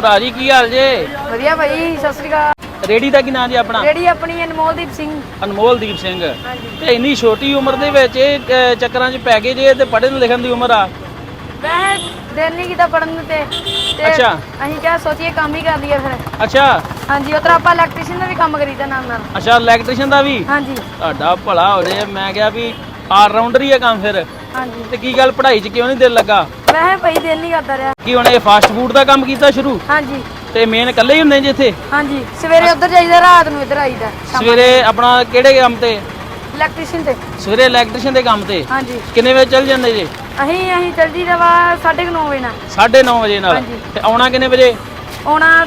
ਭਰਾ ਜੀ ਕੀ ਹਾਲ ਜੇ? ਵਧੀਆ ਭਾਈ ਸਤਿ ਸ੍ਰੀ ਅਕਾਲ। ਰੇੜੀ ਦਾ ਕੀ ਨਾਂ ਜੀ ਆਪਣਾ? ਜਿਹੜੀ ਆਪਣੀ ਅਨਮੋਲਦੀਪ ਸਿੰਘ। ਅਨਮੋਲਦੀਪ ਸਿੰਘ। ਹਾਂਜੀ। ਤੇ ਇੰਨੀ ਛੋਟੀ ਉਮਰ ਦੇ ਵਿੱਚ ਇਹ ਅਹ, ਚੱਕਰਾਂ 'ਚ ਪੈ ਗਏ ਜੇ ਤੇ ਪੜ੍ਹਨ ਲਿਖਣ ਦੀ ਉਮਰ ਆ? ਮੈਂ ਦਿਲ ਨਹੀਂ ਕੀਤਾ ਪੜਨ ਨੂੰ ਤੇ। ਤੇ ਅੱਛਾ। ਅਸੀਂ ਕਿਹਾ ਸੋਚੀਏ ਕੰਮ ਹੀ ਕਰ ਲਈਏ ਫਿਰ। ਅੱਛਾ। ਹਾਂਜੀ ਉਧਰ ਆਪਾਂ ਇਲੈਕਟ੍ਰੀਸ਼ੀਅਨ ਦਾ ਵੀ ਕੰਮ ਕਰੀਦਾ ਨਾਲ ਨਾਲ। ਅੱਛਾ ਇਲੈਕਟ੍ਰੀਸ਼ੀਅਨ ਦਾ ਵੀ? ਹਾਂਜੀ। ਤੁਹਾਡਾ ਭਲਾ ਹੋ ਜੇ ਮੈਂ ਕਿਹਾ ਵੀ ਆਲ ਰਾਊਂਡਰ ਹੀ ਆ ਕੰਮ ਫਿਰ। ਹਾਂਜੀ। ਤੇ ਕੀ ਗੱਲ ਪੜ੍ਹਾਈ 'ਚ ਕਿਉਂ ਨਹੀਂ ਦਿਲ ਲੱਗਾ? ਮੈਂ ਭਾਈ ਦਿਲ ਨਹੀਂ ਕਰਦਾ ਰਿਹਾ। ਕੀ ਹੁਣ ਇਹ ਫਾਸਟ ਫੂਡ ਦਾ ਕੰਮ ਕੀਤਾ ਸ਼ੁਰੂ? ਹਾਂਜੀ। ਤੇ ਮੇਨ ਇਕੱਲੇ ਹੀ ਹੁੰਦੇ ਜੀ ਇੱਥੇ ਹਾਂਜੀ। ਸਵੇਰੇ ਉਧਰ ਜਾਈਦਾ ਰਾਤ ਨੂੰ ਇੱਧਰ ਆਈਦਾ। ਸਵੇਰੇ ਆਪਣਾ ਕਿਹੜੇ ਕੰਮ ਤੇ? ਇਲੈਕਟ੍ਰੀਸ਼ੀਅਨ ਤੇ। ਸਵੇਰੇ ਇਲੈਕਟ੍ਰੀਸ਼ੀਅਨ ਦੇ ਕੰਮ ਤੇ? ਹਾਂਜੀ। ਕਿੰਨੇ ਵਜੇ ਚੱਲ ਜਾਂਦੇ ਜੀ? ਅਸੀਂ ਅਸੀਂ ਚੱਲ ਜੀ ਰਵਾ 9:30 ਵਜੇ ਨਾਲ। 9:30 ਵਜੇ ਨਾਲ? ਹਾਂਜੀ। ਤੇ ਆਉਣਾ ਕਿੰਨੇ ਵਜੇ? ਆਉਣਾ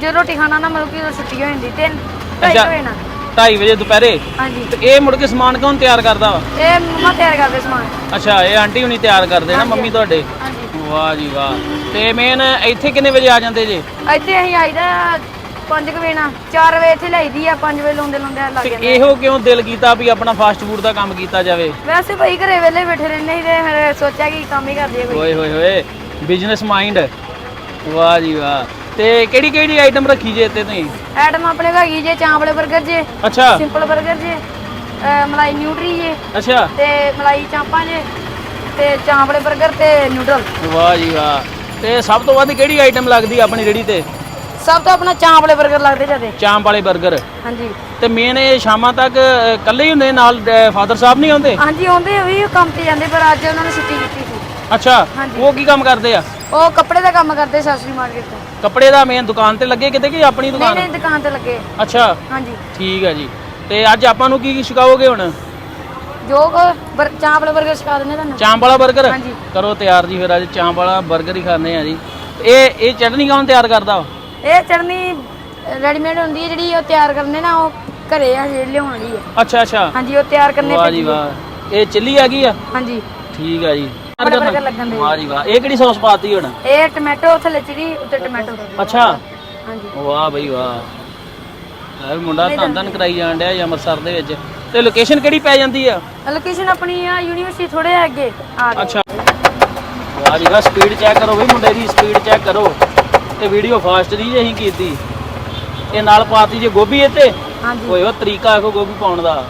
ਜੇ ਰੋਟੀ ਖਾਣਾ ਨਾ ਮਤਲਬ ਕਿ ਉਦੋਂ ਛੁੱਟੀ ਹੋ ਜਾਂਦੀ। ਤਿੰਨ ਢਾਈ ਅੱਛਾ। ਵਜੇ ਨਾਲ। 2:30 ਵਜੇ ਦੁਪਹਿਰੇ? ਹਾਂਜੀ। ਤੇ ਇਹ ਮੁੜ ਕੇ ਸਮਾਨ ਕੌਣ ਤਿਆਰ ਕਰਦਾ ਵਾ? ਇਹ ਮੰਮਾ ਤਿਆਰ ਕਰਦੇ ਸਮਾਨ। ਅੱਛਾ ਇਹ ਆਂਟੀ ਹੁਣੀ ਤਿਆਰ ਕਰਦੇ ਨਾ ਹਾਂਜੀ। ਮੰਮੀ ਤੁਹਾਡੇ? ਹਾਂਜੀ। ਵਾਹ ਜੀ ਵਾਹ। ਤੇ ਮੇਨ ਇੱਥੇ ਕਿੰਨੇ ਵਜੇ ਆ ਜਾਂਦੇ ਜੇ? ਇੱਥੇ ਅਸੀਂ ਆਈਦਾ 5 ਵਜੇ ਨਾਲ। 4 ਵਜੇ ਇੱਥੇ ਲਾਈਦੀ ਆ 5 ਵਜੇ ਲਾਉਂਦੇ ਲਾਉਂਦੇ ਲੱਗ ਤੇ ਜਾਂਦੇ ਇਹੋ ਕਿਉਂ ਦਿਲ ਕੀਤਾ ਵੀ ਆਪਣਾ ਫਾਸਟ ਫੂਡ ਦਾ ਕੰਮ ਕੀਤਾ ਜਾਵੇ? ਵੈਸੇ ਭਾਈ ਘਰੇ ਵਿਹਲੇ ਬੈਠੇ ਰਹਿੰਦੇ ਸੀ ਤੇ ਫਿਰ ਸੋਚਿਆ ਕਿ ਕੰਮ ਹੀ ਕਰ ਦਈਏ ਕੋਈ। ਓਏ ਹੋਏ ਹੋਏ ਬਿਜ਼ਨਸ ਮਾਈਂਡ ਵਾਹ ਜੀ ਵਾਹ। ਤੇ ਕਿਹੜੀ ਕਿਹੜੀ ਆਈਟਮ ਰੱਖੀ ਜੇ ਇੱਥੇ ਤੁਸੀਂ? ਐਟਮ ਆਪਣੇ ਕੋਲ ਹੈਗੀ ਜੇ ਚਾਂਪਲੇ 버ਗਰ ਜੇ ਅੱਛਾ। ਸਿੰਪਲ 버ਗਰ ਜੇ ਮਲਾਈ ਨਿਊਟਰੀ ਜੇ ਅੱਛਾ। ਤੇ ਮਲਾਈ ਚਾਂਪਾਂ ਜੇ ਤੇ ਚਾਂਪਲੇ 버ਗਰ ਤੇ ਨੂਡਲ। ਵਾਹ ਜੀ ਵਾਹ। ਤੇ ਸਭ ਤੋਂ ਵੱਧ ਕਿਹੜੀ ਆਈਟਮ ਲੱਗਦੀ ਆਪਣੀ ਰੇੜੀ ਤੇ? ਸਭ ਤੋਂ ਆਪਣਾ ਚਾਂਪਲੇ 버ਗਰ ਲੱਗਦੇ ਜਦੇ ਚਾਂਪ ਵਾਲੇ 버ਗਰ ਹਾਂਜੀ। ਤੇ ਮੇਨ ਇਹ ਸ਼ਾਮਾਂ ਤੱਕ ਅ, ਹੀ ਹੁੰਦੇ ਨਾਲ ਫਾਦਰ ਸਾਹਿਬ ਨਹੀਂ ਆਉਂਦੇ? ਹਾਂਜੀ ਆਉਂਦੇ ਵੀ ਕੰਮ ਤੇ ਜਾਂਦੇ ਪਰ ਅੱਜ ਉਹਨਾਂ ਨੇ ਛੁੱਟੀ ਕੀਤੀ ਸੀ। ਅੱਛਾ। ਉਹ ਕੀ ਕੰਮ ਕਰਦੇ ਆ? ਉਹ ਕੱਪੜੇ ਦਾ ਕੰਮ ਕਰਦੇ ਸ਼ਾਸਤਰੀ ਮਾਰਕੀਟ ਤੋਂ। ਕੱਪੜੇ ਦਾ ਮੇਨ ਦੁਕਾਨ ਤੇ ਲੱਗੇ ਕਿਤੇ ਕਿ ਆਪਣੀ ਦੁਕਾਨ? ਨਹੀਂ ਦੁਕਾਨ ਤੇ ਲੱਗੇ। ਅੱਛਾ। ਹਾਂਜੀ। ਠੀਕ ਹੈ ਜੀ। ਤੇ ਅੱਜ ਆਪਾਂ ਨੂੰ ਕੀ ਸ਼ਿਕਾਓਗੇ ਹੁਣ? ਜੋ ਕੋ ਬਰ- 버ਗਰ ਸਿਖਾ ਦਿੰਦੇ ਤੁਹਾਨੂੰ। ਚਾਂਪ ਵਾਲਾ 버ਗਰ ਹਾਂਜੀ। ਕਰੋ ਤਿਆਰ ਜੀ ਫਿਰ ਅੱਜ ਚਾਂਪ ਵਾਲਾ 버ਗਰ ਹੀ ਖਾਣੇ ਆ ਜੀ। ਇਹ ਇਹ ਚਟਨੀ ਕੌਣ ਤਿਆਰ ਕਰਦਾ? ਇਹ ਚਟਨੀ ਰੈਡੀਮੇਡ ਹੁੰਦੀ ਹੈ ਜਿਹੜੀ ਉਹ ਤਿਆਰ ਕਰਨੇ ਨਾ ਉਹ ਘਰੇ ਆ ਜਿਹੜੀ ਲਿਆਉਣ ਵਾਲੀ ਹੈ ਅੱਛਾ ਅੱਛਾ। ਹਾਂਜੀ ਉਹ ਤਿਆਰ ਕਰਨੇ ਵਾਹ ਜੀ ਵਾਹ। ਇਹ ਚਿੱਲੀ ਹੈਗੀ ਆ? ਹਾਂਜੀ। ਠੀਕ ਆ ਜੀ। ਬੜੇ 버ਗਰ ਲੱਗਣ ਦੇ। ਵਾਹ ਜੀ ਵਾਹ ਇਹ ਕਿਹੜੀ ਸੌਸ ਪਾਤੀ ਹੁਣ? ਇਹ ਟੋਮੈਟੋ ਥੱਲੇ ਚਿਰੀ ਉੱਤੇ ਟੋਮੈਟੋ। ਅੱਛਾ। ਹਾਂਜੀ। ਵਾਹ ਬਈ ਵਾਹ। ਇਹ ਮੁੰਡਾ ਧੰਨ ਧੰਨ ਕਰਾਈ ਜਾਣ ਡਿਆ ਜੀ ਅੰਮ੍ਰਿਤਸਰ ਦੇ ਵਿੱਚ। ਤੇ ਲੋਕੇਸ਼ਨ ਕਿਹੜੀ ਪੈ ਜਾਂਦੀ ਆ? ਲੋਕੇਸ਼ਨ ਆਪਣੀ ਆ ਯੂਨੀਵਰਸਿਟੀ ਥੋੜੇ ਅੱਗੇ ਆ ਗਏ ਅੱਛਾ। ਵਾਹ ਜੀ ਵਾਹ ਸਪੀਡ ਚੈੱਕ ਕਰੋ ਬਈ ਮੁੰਡੇ ਦੀ ਸਪੀਡ ਚੈੱਕ ਕਰੋ। ਤੇ ਵੀਡੀਓ ਫਾਸਟ ਦੀ ਜੀ ਅਸੀਂ ਕੀਤੀ। ਇਹ ਨਾਲ ਪਾਤੀ ਜੇ ਗੋਭੀ ਇੱਥੇ। ਹਾਂਜੀ। ਓਏ ਉਹ ਤਰੀਕਾ ਆਖੋ ਗੋਭੀ ਪਾਉਣ ਦਾ।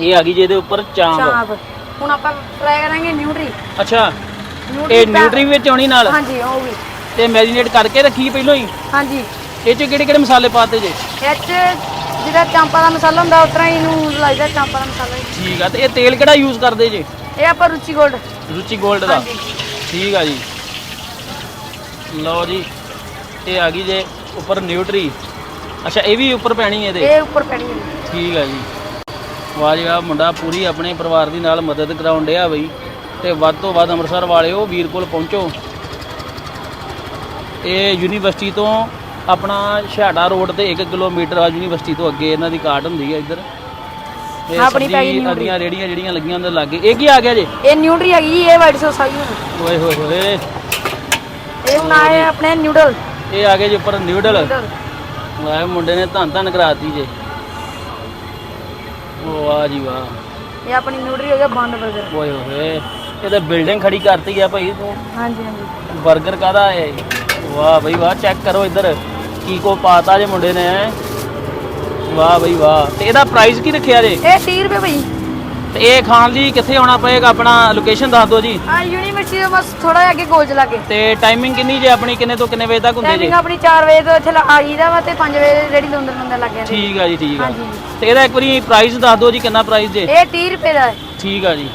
ਇਹ ਆ ਗਈ ਜੀ ਇਹਦੇ ਉੱਪਰ ਚਾਂਪ। ਹੁਣ ਆਪਾਂ ਫਰਾਈ ਕਰਾਂਗੇ ਨਿਊਟਰੀ ਅੱਛਾ ਇਹ ਨਿਊਟਰੀ ਵਿੱਚ ਆਉਣੀ ਨਾਲ? ਹਾਂਜੀ ਉਹ ਵੀ। ਤੇ ਮੈਰੀਨੇਟ ਕਰਕੇ ਰੱਖੀ ਪਹਿਲਾਂ ਹੀ? ਹਾਂਜੀ। ਇਹ ਚ ਕਿਹੜੇ ਕਿਹੜੇ ਮਸਾਲੇ ਪਾਤੇ ਜੇ? ਇਹ 'ਚ ਜਿਹੜਾ ਚਾਂਪਾ ਦਾ ਮਸਾਲਾ ਹੁੰਦਾ ਉਸ ਤਰ੍ਹਾਂ ਹੀ ਇਹਨੂੰ ਲਾਈਦਾ ਚਾਂਪਾ ਦਾ ਮਸਾਲਾ ਹੀ। ਠੀਕ ਆ ਤੇ ਇਹ ਤੇਲ ਕਿਹੜਾ ਯੂਜ਼ ਕਰਦੇ ਜੇ? ਇਹ ਆਪਾਂ ਰੁਚੀ ਗੋਲਡ। ਰੁਚੀ 골ਡ ਦਾ? ਹਾਂਜੀ। ਠੀਕ ਆ ਜੀ। ਲਓ ਜੀ ਇਹ ਆ ਗਈ ਜੇ ਉੱਪਰ ਨਿਊਟਰੀ ਅੱਛਾ ਇਹ ਵੀ ਉੱਪਰ ਪੈਣੀ ਇਹਦੇ? ਇਹ ਉੱਪਰ ਪੈਣੀ ਹੈ। ਠੀਕ ਆ ਜੀ। ਵਾਹ ਜੀ ਵਾਹ ਮੁੰਡਾ ਪੂਰੀ ਆਪਣੇ ਪਰਿਵਾਰ ਦੀ ਨਾਲ ਮਦਦ ਕਰਾਉਣ ਡਿਆ ਬਈ। ਤੇ ਵੱਧ ਤੋਂ ਵੱਧ ਅੰਮ੍ਰਿਤਸਰ ਵਾਲਿਓ ਵੀਰ ਕੋਲ ਪਹੁੰਚੋ। ਇਹ ਯੂਨੀਵਰਸਿਟੀ ਤੋਂ ਆਪਣਾ ਛਾੜਾ ਰੋਡ ਤੇ 1 ਕਿਲੋਮੀਟਰ ਆ ਯੂਨੀਵਰਸਿਟੀ ਤੋਂ ਅੱਗੇ ਇਹਨਾਂ ਦੀ ਕਾਟ ਹੁੰਦੀ ਹੈ ਇੱਧਰ। ਆਪਣੀ ਪੈ ਗਈ ਸਬਜ਼ੀ ਨਿਊਟਰੀ। ਅਦੀਆਂ ਰੇੜੀਆਂ ਜਿਹੜੀਆਂ ਲੱਗੀਆਂ ਉਹਦੇ ਲਾਗੇ। ਇਹ ਕੀ ਆ ਗਿਆ ਜੇ? ਇਹ ਨਿਊਟਰੀ ਹੈਗੀ ਜੀ, ਇਹ ਵਾਈਟ ਸੌਸ ਆ ਗਈ ਹੁਣ। ਓਏ ਹੋਏ ਹੋਏ। ਇਹ ਹੁਣ ਆਏ ਆਪਣੇ ਨਿਊਡਲ ਇਹ ਆ ਗਏ ਜੀ ਉੱਪਰ ਨਿਊਡਲ ਮੁੰਡੇ ਨੇ ਧੰਨ ਧੰਨ ਕਰਾਤੀ ਜੇ। ਵਾਹ ਜੀ ਵਾਹ। ਇਹ ਆਪਣੀ ਨਿਊਟਰੀ ਹੋ ਗਿਆ ਬੰਦ 버ਗਰ ਓਏ ਹੋਏ ਇਹ ਤਾਂ ਬਿਲਡਿੰਗ ਖੜੀ ਕਰਤੀ ਆ ਭਾਈ ਤੂੰ। ਹਾਂਜੀ ਹਾਂਜੀ। 버ਗਰ ਕਾਦਾ ਹੈ ਵਾਹ ਬਈ ਵਾਹ ਚੈੱਕ ਕਰੋ ਇੱਧਰ ਕੀ ਕੋ ਪਾਤਾ ਜੇ ਮੁੰਡੇ ਨੇ। ਵਾਹ ਬਈ ਵਾਹ ਤੇ ਇਹਦਾ ਪ੍ਰਾਈਸ ਕੀ ਰੱਖਿਆ ਜੇ? ਇਹ 30 ਰੁਪਏ ਭਾਈ ਤੇ ਇਹ ਖਾਣ ਲਈ ਕਿੱਥੇ ਆਉਣਾ ਪਏਗਾ? ਆਪਣਾ ਲੋਕੇਸ਼ਨ ਦੱਸ ਦਿਓ ਜੀ। ਆ ਯੂਨੀਵਰਸਿਟੀ ਤੋਂ ਬਸ ਥੋੜਾ ਜਿਹਾ ਅੱਗੇ ਗੋਲ ਚ ਲਾਗੇ। ਤੇ ਟਾਈਮਿੰਗ ਕਿੰਨੀ ਜੇ ਆਪਣੀ? ਕਿੰਨੇ ਤੋਂ ਕਿੰਨੇ ਵਜੇ ਤੱਕ ਹੁੰਦੇ ਟਾਈਮਿੰਗ ਜੇ? ਆਪਣੀ 4 ਵਜੇ ਤੋਂ ਇੱਥੇ ਲਾ- ਆ ਜੀਦਾ ਵਾ ਤੇ 5 ਵਜੇ ਰੈਡੀ ਲਾਉਂਦੇ ਲਾਉਂਦੇ ਲੱਗ ਜਾਂਦੇ ਠੀਕ ਆ ਜੀ ਠੀਕ ਆ। ਹਾਂਜੀ। ਤੇ ਇਹਦਾ ਇੱਕ ਵਾਰੀ ਪ੍ਰਾਈਸ ਦੱਸ ਦਿਓ ਜੀ ਕਿੰਨਾ ਪ੍ਰਾਈਸ ਜੇ? ਇਹ 30 ਰੁਪਏ ਦਾ ਹੈ। ਠੀਕ ਆ ਜੀ।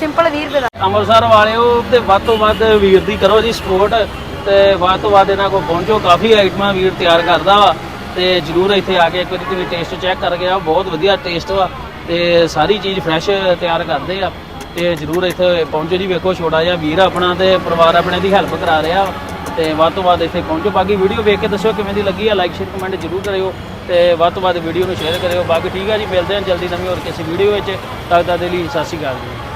ਸਿੰਪਲ 20 ਰੁਪਏ ਦਾ। ਅੰਮ੍ਰਿਤਸਰ ਵਾਲਿਓ ਤੇ ਵੱਧ ਤੋਂ ਵੱਧ ਵੀਰ ਦੀ ਕਰੋ ਜੀ ਸਪੋਰਟ ਤੇ ਵੱਧ ਤੋਂ ਵੱਧ ਇਹਨਾਂ ਕੋਲ ਪਹੁੰਚੋ। ਕਾਫੀ ਆਈਟਮਾਂ ਵੀਰ ਤਿਆਰ ਕਰਦਾ ਵਾ ਤੇ ਜਰੂਰ ਇੱਥੇ ਆ ਕੇ ਇੱਕ ਵਾਰੀ ਤੁਸੀਂ ਟੇਸਟ ਚੈੱਕ ਕਰਕੇ ਆਓ। ਬਹੁਤ ਵਧੀਆ ਟੇਸਟ ਵਾ। ਤੇ ਸਾਰੀ ਚੀਜ਼ ਫਰੈਸ਼ ਤਿਆਰ ਕਰਦੇ ਆ। ਤੇ ਜਰੂਰ ਇੱਥੇ ਪਹੁੰਚੋ ਜੀ, ਵੇਖੋ ਛੋਟਾ ਜਿਹਾ ਵੀਰ ਆਪਣਾ ਤੇ ਪਰਿਵਾਰ ਆਪਣੇ ਦੀ ਹੈਲਪ ਕਰਾ ਰਿਹਾ। ਵਾ ਤੇ ਵੱਧ ਤੋਂ ਵੱਧ ਇੱਥੇ ਪਹੁੰਚੋ। ਬਾਕੀ ਵੀਡੀਓ ਵੇਖ ਕੇ ਦੱਸਿਓ ਕਿਵੇਂ ਦੀ ਲੱਗੀ ਆ। ਲਾਈਕ ਸ਼ੇਅਰ ਕਮੈਂਟ ਜਰੂਰ ਕਰਿਓ। ਤੇ ਵੱਧ ਤੋਂ ਵੱਧ ਵੀਡੀਓ ਨੂੰ ਸ਼ੇਅਰ ਕਰਿਓ। ਬਾਕੀ ਠੀਕ ਆ ਜੀ, ਮਿਲਦੇ ਹਾਂ ਜਲਦੀ ਨਵੀਂ ਹੋਰ ਕਿਸੇ ਵੀਡੀਓ ਵਿੱਚ। ਤਦ ਤੱਕ ਦੇ ਲਈ ਸਤਿ ਸ਼੍ਰੀ ਅਕਾਲ ਜੀ।